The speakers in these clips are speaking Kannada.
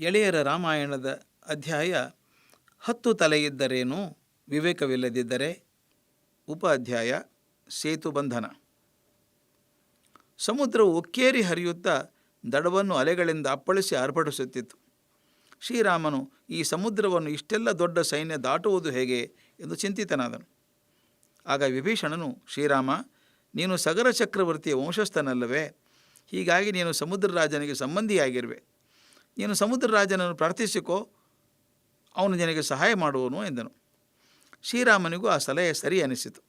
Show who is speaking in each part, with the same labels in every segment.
Speaker 1: ಎಳೆಯರ ರಾಮಾಯಣದ ಅಧ್ಯಾಯ ಹತ್ತು ತಲೆಯಿದ್ದರೇನು ವಿವೇಕವಿಲ್ಲದಿದ್ದರೆ ಉಪ ಅಧ್ಯಾಯ ಸೇತುಬಂಧನ ಸಮುದ್ರವು ಉಕ್ಕೇರಿ ಹರಿಯುತ್ತಾ ದಡವನ್ನು ಅಲೆಗಳಿಂದ ಅಪ್ಪಳಿಸಿ ಆರ್ಭಟಿಸುತ್ತಿತ್ತು. ಶ್ರೀರಾಮನು ಈ ಸಮುದ್ರವನ್ನು ಇಷ್ಟೆಲ್ಲ ದೊಡ್ಡ ಸೈನ್ಯ ದಾಟುವುದು ಹೇಗೆ ಎಂದು ಚಿಂತಿತನಾದನು. ಆಗ ವಿಭೀಷಣನು, ಶ್ರೀರಾಮ, ನೀನು ಸಗರ ಚಕ್ರವರ್ತಿಯ ವಂಶಸ್ಥನಲ್ಲವೇ? ಹೀಗಾಗಿ ನೀನು ಸಮುದ್ರ ರಾಜನಿಗೆ ಸಂಬಂಧಿಯಾಗಿರುವೆ. ನೀನು ಸಮುದ್ರ ರಾಜನನ್ನು ಪ್ರಾರ್ಥಿಸಿಕೋ, ಅವನು ನಿನಗೆ ಸಹಾಯ ಮಾಡುವನು ಎಂದನು. ಶ್ರೀರಾಮನಿಗೂ ಆ ಸಲಹೆ ಸರಿ ಅನಿಸಿತು.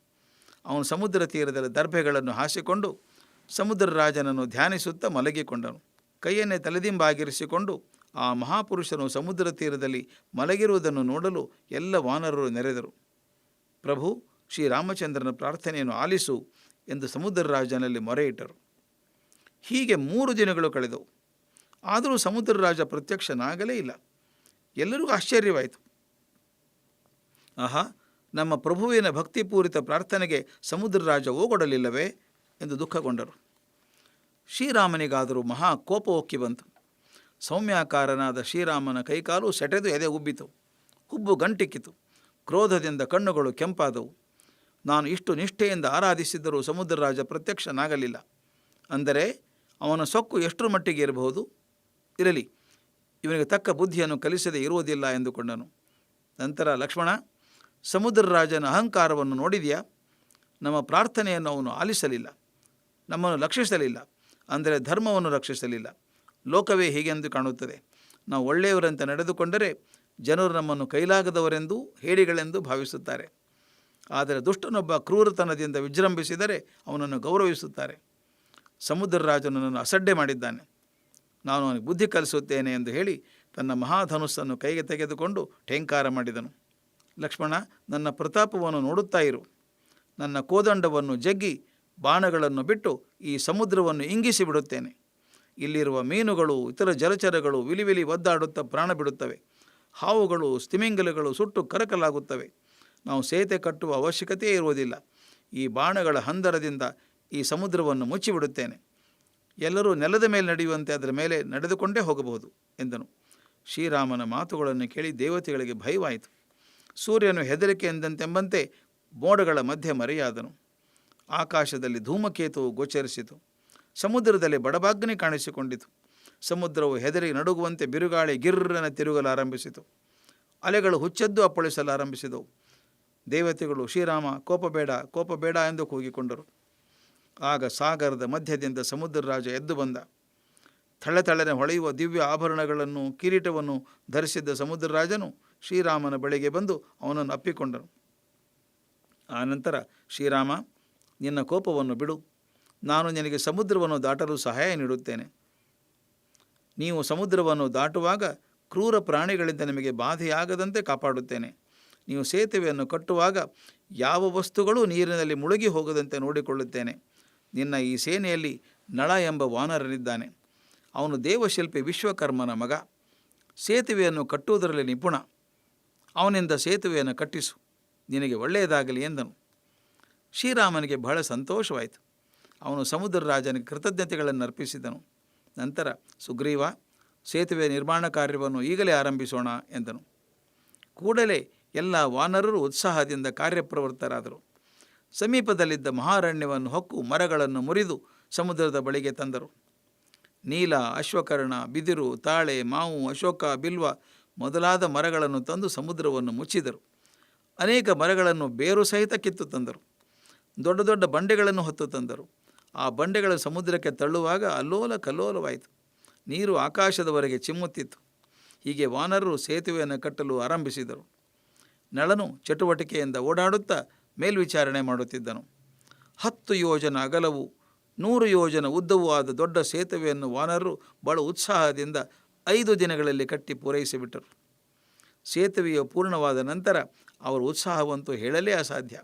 Speaker 1: ಅವನು ಸಮುದ್ರ ತೀರದಲ್ಲಿ ದರ್ಭೆಗಳನ್ನು ಹಾಸಿಕೊಂಡು ಸಮುದ್ರ ರಾಜನನ್ನು ಧ್ಯಾನಿಸುತ್ತಾ ಮಲಗಿಕೊಂಡನು. ಕೈಯನ್ನೇ ತಲೆದಿಂಬಾಗಿರಿಸಿಕೊಂಡು ಆ ಮಹಾಪುರುಷನು ಸಮುದ್ರ ತೀರದಲ್ಲಿ ಮಲಗಿರುವುದನ್ನು ನೋಡಲು ಎಲ್ಲ ವಾನರರು ನೆರೆದರು. ಪ್ರಭು, ಶ್ರೀರಾಮಚಂದ್ರನ ಪ್ರಾರ್ಥನೆಯನ್ನು ಆಲಿಸು ಎಂದು ಸಮುದ್ರ ರಾಜನಲ್ಲಿ ಮೊರೆಯಿಟ್ಟರು. ಹೀಗೆ ಮೂರು ದಿನಗಳು ಕಳೆದವು. ಆದರೂ ಸಮುದ್ರ ರಾಜ ಪ್ರತ್ಯಕ್ಷನಾಗಲೇ ಇಲ್ಲ. ಎಲ್ಲರಿಗೂ ಆಶ್ಚರ್ಯವಾಯಿತು. ಆಹಾ, ನಮ್ಮ ಪ್ರಭುವಿನ ಭಕ್ತಿಪೂರಿತ ಪ್ರಾರ್ಥನೆಗೆ ಸಮುದ್ರ ರಾಜ ಓಗೊಡಲಿಲ್ಲವೇ ಎಂದು ದುಃಖಗೊಂಡರು. ಶ್ರೀರಾಮನಿಗಾದರೂ ಮಹಾ ಕೋಪ ಒಕ್ಕಿ ಬಂತು. ಸೌಮ್ಯಾಕಾರನಾದ ಶ್ರೀರಾಮನ ಕೈಕಾಲು ಸೆಟೆದು ಎದೆ ಉಬ್ಬಿತು. ಹುಬ್ಬು ಗಂಟಿಕ್ಕಿತು. ಕ್ರೋಧದಿಂದ ಕಣ್ಣುಗಳು ಕೆಂಪಾದವು. ನಾನು ಇಷ್ಟು ನಿಷ್ಠೆಯಿಂದ ಆರಾಧಿಸಿದ್ದರೂ ಸಮುದ್ರ ರಾಜ ಪ್ರತ್ಯಕ್ಷನಾಗಲಿಲ್ಲ. ಅಂದರೆ ಅವನ ಸೊಕ್ಕು ಎಷ್ಟರ ಮಟ್ಟಿಗೆ ಇರಬಹುದು? ಇರಲಿ. ಇವನಿಗೆ ತಕ್ಕ ಬುದ್ಧಿಯನ್ನು ಕಲಿಸದೆ ಇರುವುದಿಲ್ಲ ಎಂದುಕೊಂಡನು. ನಂತರ ಲಕ್ಷ್ಮಣ, ಸಮುದ್ರ ರಾಜನ ಅಹಂಕಾರವನ್ನು ನೋಡಿದೆಯಾ? ನಮ್ಮ ಪ್ರಾರ್ಥನೆಯನ್ನು ಅವನು ಆಲಿಸಲಿಲ್ಲ. ನಮ್ಮನ್ನು ಲಕ್ಷಿಸಲಿಲ್ಲ ಅಂದರೆ ಧರ್ಮವನ್ನು ರಕ್ಷಿಸಲಿಲ್ಲ. ಲೋಕವೇ ಹೀಗೆಂದು ಕಾಣುತ್ತದೆ. ನಾವು ಒಳ್ಳೆಯವರಂತೆ ನಡೆದುಕೊಂಡರೆ ಜನರು ನಮ್ಮನ್ನು ಕೈಲಾಗದವರೆಂದು, ಹೇಡಿಗಳೆಂದು ಭಾವಿಸುತ್ತಾರೆ. ಆದರೆ ದುಷ್ಟನೊಬ್ಬ ಕ್ರೂರತನದಿಂದ ವಿಜೃಂಭಿಸಿದರೆ ಅವನನ್ನು ಗೌರವಿಸುತ್ತಾರೆ. ಸಮುದ್ರ ರಾಜನನ್ನು ಅಸಡ್ಡೆ ಮಾಡಿದ್ದಾನೆ. ನಾನು ಅವನಿಗೆ ಬುದ್ಧಿ ಕಲಿಸುತ್ತೇನೆ ಎಂದು ಹೇಳಿ ತನ್ನ ಮಹಾಧನುಸ್ಸನ್ನು ಕೈಗೆ ತೆಗೆದುಕೊಂಡು ಠೇಂಕಾರ ಮಾಡಿದನು. ಲಕ್ಷ್ಮಣ, ನನ್ನ ಪ್ರತಾಪವನ್ನು ನೋಡುತ್ತಾ ಇರು. ನನ್ನ ಕೋದಂಡವನ್ನು ಜಗ್ಗಿ ಬಾಣಗಳನ್ನು ಬಿಟ್ಟು ಈ ಸಮುದ್ರವನ್ನು ಇಂಗಿಸಿ ಬಿಡುತ್ತೇನೆ. ಇಲ್ಲಿರುವ ಮೀನುಗಳು, ಇತರ ಜಲಚರಗಳು ವಿಲಿವಿಲಿ ಒದ್ದಾಡುತ್ತಾ ಪ್ರಾಣ ಬಿಡುತ್ತವೆ. ಹಾವುಗಳು, ಸ್ತಿಮಿಂಗಲಗಳು ಸುಟ್ಟು ಕರಕಲಾಗುತ್ತವೆ. ನಾವು ಸೇತೆ ಕಟ್ಟುವ ಅವಶ್ಯಕತೆಯೇ ಇರುವುದಿಲ್ಲ. ಈ ಬಾಣಗಳ ಹಂದರದಿಂದ ಈ ಸಮುದ್ರವನ್ನು ಮುಚ್ಚಿಬಿಡುತ್ತೇನೆ. ಎಲ್ಲರೂ ನೆಲದ ಮೇಲೆ ನಡೆಯುವಂತೆ ಅದರ ಮೇಲೆ ನಡೆದುಕೊಂಡೇ ಹೋಗಬಹುದು ಎಂದನು. ಶ್ರೀರಾಮನ ಮಾತುಗಳನ್ನು ಕೇಳಿ ದೇವತೆಗಳಿಗೆ ಭಯವಾಯಿತು. ಸೂರ್ಯನು ಹೆದರಿಕೆ ಎಂದಂತೆಂಬಂತೆ ಮೋಡಗಳ ಮಧ್ಯೆ ಮರೆಯಾದನು. ಆಕಾಶದಲ್ಲಿ ಧೂಮಕೇತುವು ಗೋಚರಿಸಿತು. ಸಮುದ್ರದಲ್ಲಿ ಬಡಬಾಗ್ನಿ ಕಾಣಿಸಿಕೊಂಡಿತು. ಸಮುದ್ರವು ಹೆದರಿ ನಡುಗುವಂತೆ ಬಿರುಗಾಳಿ ಗಿರ್ರನ ತಿರುಗಲಾರಂಭಿಸಿತು. ಅಲೆಗಳು ಹುಚ್ಚೆದ್ದು ಅಪ್ಪಳಿಸಲಾರಂಭಿಸಿದವು. ದೇವತೆಗಳು, ಶ್ರೀರಾಮ, ಕೋಪ ಬೇಡ ಕೋಪ ಬೇಡ ಎಂದು ಕೂಗಿಕೊಂಡರು. ಆಗ ಸಾಗರದ ಮಧ್ಯದಿಂದ ಸಮುದ್ರ ರಾಜ ಎದ್ದು ಬಂದ. ಥಳೆಥಳೆನೆ ಹೊಳೆಯುವ ದಿವ್ಯ ಆಭರಣಗಳನ್ನು, ಕಿರೀಟವನ್ನು ಧರಿಸಿದ್ದ ಸಮುದ್ರ ರಾಜನು ಶ್ರೀರಾಮನ ಬಳಿಗೆ ಬಂದು ಅವನನ್ನು ಅಪ್ಪಿಕೊಂಡನು. ಆನಂತರ ಶ್ರೀರಾಮ, ನಿನ್ನ ಕೋಪವನ್ನು ಬಿಡು. ನಾನು ನಿನಗೆ ಸಮುದ್ರವನ್ನು ದಾಟಲು ಸಹಾಯ ನೀಡುತ್ತೇನೆ. ನೀವು ಸಮುದ್ರವನ್ನು ದಾಟುವಾಗ ಕ್ರೂರ ಪ್ರಾಣಿಗಳಿಂದ ನಿಮಗೆ ಬಾಧೆಯಾಗದಂತೆ ಕಾಪಾಡುತ್ತೇನೆ. ನೀವು ಸೇತುವೆಯನ್ನು ಕಟ್ಟುವಾಗ ಯಾವ ವಸ್ತುಗಳು ನೀರಿನಲ್ಲಿ ಮುಳುಗಿ ಹೋಗದಂತೆ ನೋಡಿಕೊಳ್ಳುತ್ತೇನೆ. ನಿನ್ನ ಈ ಸೇನೆಯಲ್ಲಿ ನಳ ಎಂಬ ವಾನರನಿದ್ದಾನೆ ಅವನು ದೇವಶಿಲ್ಪಿ ವಿಶ್ವಕರ್ಮನ ಮಗ. ಸೇತುವೆಯನ್ನು ಕಟ್ಟುವುದರಲ್ಲಿ ನಿಪುಣ. ಅವನಿಂದ ಸೇತುವೆಯನ್ನು ಕಟ್ಟಿಸು. ನಿನಗೆ ಒಳ್ಳೆಯದಾಗಲಿ ಎಂದನು. ಶ್ರೀರಾಮನಿಗೆ ಬಹಳ ಸಂತೋಷವಾಯಿತು. ಅವನು ಸಮುದ್ರ ರಾಜನಿಗೆ ಕೃತಜ್ಞತೆಗಳನ್ನು ಅರ್ಪಿಸಿದನು. ನಂತರ, ಸುಗ್ರೀವ ಸೇತುವೆ ನಿರ್ಮಾಣ ಕಾರ್ಯವನ್ನು ಈಗಲೇ ಆರಂಭಿಸೋಣ ಎಂದನು. ಕೂಡಲೇ ಎಲ್ಲ ವಾನರರು ಉತ್ಸಾಹದಿಂದ ಕಾರ್ಯಪ್ರವೃತ್ತರಾದರು. ಸಮೀಪದಲ್ಲಿದ್ದ ಮಹಾರಣ್ಯವನ್ನು ಹೊಕ್ಕು ಮರಗಳನ್ನು ಮುರಿದು ಸಮುದ್ರದ ಬಳಿಗೆ ತಂದರು. ನೀಲ, ಅಶ್ವಕರ್ಣ, ಬಿದಿರು, ತಾಳೆ, ಮಾವು, ಅಶೋಕ, ಬಿಲ್ವ ಮೊದಲಾದ ಮರಗಳನ್ನು ತಂದು ಸಮುದ್ರವನ್ನು ಮುಚ್ಚಿದರು. ಅನೇಕ ಮರಗಳನ್ನು ಬೇರು ಸಹಿತ ಕಿತ್ತು ತಂದರು. ದೊಡ್ಡ ದೊಡ್ಡ ಬಂಡೆಗಳನ್ನು ಹೊತ್ತು ತಂದರು. ಆ ಬಂಡೆಗಳು ಸಮುದ್ರಕ್ಕೆ ತಳ್ಳುವಾಗ ಅಲ್ಲೋಲ ಕಲ್ಲೋಲವಾಯಿತು. ನೀರು ಆಕಾಶದವರೆಗೆ ಚಿಮ್ಮುತ್ತಿತ್ತು. ಹೀಗೆ ವಾನರರು ಸೇತುವೆಯನ್ನು ಕಟ್ಟಲು ಆರಂಭಿಸಿದರು. ನಳನು ಚಟುವಟಿಕೆಯಿಂದ ಓಡಾಡುತ್ತಾ ಮೇಲ್ವಿಚಾರಣೆ ಮಾಡುತ್ತಿದ್ದನು. ಹತ್ತು ಯೋಜನ ಅಗಲವು, ನೂರು ಯೋಜನ ಉದ್ದವೂ ಆದ ದೊಡ್ಡ ಸೇತುವೆಯನ್ನು ವಾನರರು ಬಹಳ ಉತ್ಸಾಹದಿಂದ ಐದು ದಿನಗಳಲ್ಲಿ ಕಟ್ಟಿ ಪೂರೈಸಿಬಿಟ್ಟರು. ಸೇತುವೆಯು ಪೂರ್ಣವಾದ ನಂತರ ಅವರ ಉತ್ಸಾಹವಂತೂ ಹೇಳಲೇ ಅಸಾಧ್ಯ.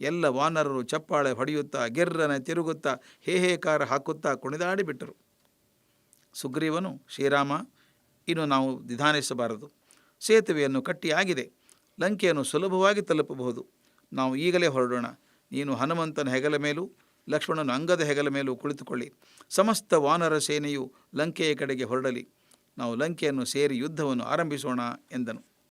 Speaker 1: ಎಲ್ಲ ವಾನರರು ಚಪ್ಪಾಳೆ ಹೊಡೆಯುತ್ತಾ, ಗೆರ್ರನೆ ತಿರುಗುತ್ತಾ ಹೇಹೇಕಾರ ಹಾಕುತ್ತಾ ಕುಣಿದಾಡಿಬಿಟ್ಟರು. ಸುಗ್ರೀವನು, ಶ್ರೀರಾಮ, ಇನ್ನು ನಾವು ನಿಧಾನಿಸಬಾರದು. ಸೇತುವೆಯನ್ನು ಕಟ್ಟಿಯಾಗಿದೆ. ಲಂಕೆಯನ್ನು ಸುಲಭವಾಗಿ ತಲುಪಬಹುದು. ನಾವು ಈಗಲೇ ಹೊರಡೋಣ. ನೀನು ಹನುಮಂತನ ಹೆಗಲ ಮೇಲೂ ಲಕ್ಷ್ಮಣನ ಅಂಗದ ಹೆಗಲ ಮೇಲೂ ಕುಳಿತುಕೊಳ್ಳಿ. ಸಮಸ್ತ ವಾನರ ಸೇನೆಯು ಲಂಕೆಯ ಕಡೆಗೆ ಹೊರಡಲಿ. ನಾವು ಲಂಕೆಯನ್ನು ಸೇರಿ ಯುದ್ಧವನ್ನು ಆರಂಭಿಸೋಣ ಎಂದನು.